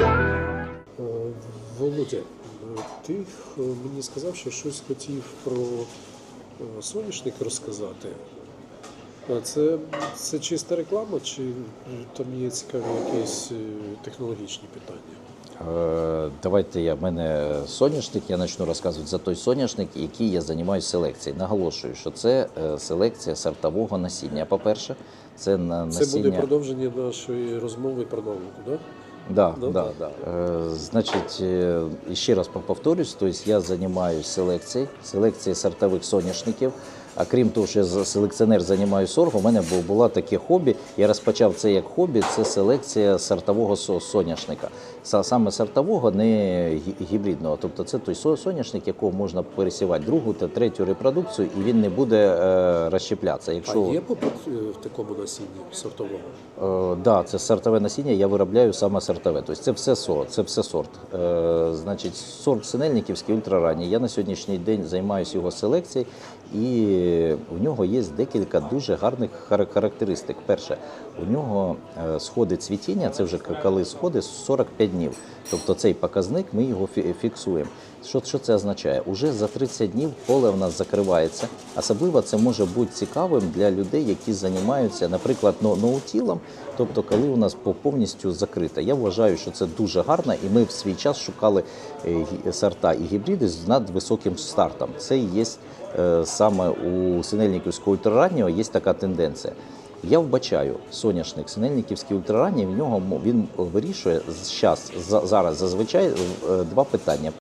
Е, Володя, е, ти е, мені сказав, що щось хотів про соняшник розказати. А Це, це чиста реклама, чи там є цікаві якісь технологічні питання? Давайте я в мене соняшник, я почну розказувати за той соняшник, який я займаюся селекцією. Наголошую, що це селекція сортового насіння. По-перше, це на Це буде продовження нашої розмови про науку, так? Да, Ну, да, да. да. значить, е, ще раз повторюсь, то есть я занимаюсь селекцией, селекцией сортових соняшників. А крім того, що я селекціонер займаюся соргом, у мене було таке хобі. Я розпочав це як хобі, це селекція сортового соняшника. Саме сортового, не гібридного. Тобто це той соняшник, якого можна пересівати другу та третю репродукцію, і він не буде е, розщеплятися. Якщо... А є попит е, в такому насінні сортовому? Е, да, це сортове насіння, я виробляю саме сортове. Тобто це все сорт. Це все сорт. Е, значить, сорт синельниківський ультраранній. Я на сьогоднішній день займаюся його селекцією, і в нього є декілька дуже гарних характеристик. Перше, у нього е, сходи цвітіння, це вже коли сходи 45 днів. Тобто цей показник ми його фі- фіксуємо. Що, що це означає? Уже за 30 днів поле в нас закривається. Особливо це може бути цікавим для людей, які займаються, наприклад, но- ноутілом, тобто коли у нас повністю закрите. Я вважаю, що це дуже гарно, і ми в свій час шукали е, сорта і гібриди з надвисоким стартом. Це є е, саме у синельниківського ультрараннього є така тенденція. Я вбачаю соняшник синельниківський ультраранній, в нього він вирішує зараз зазвичай е, два питання.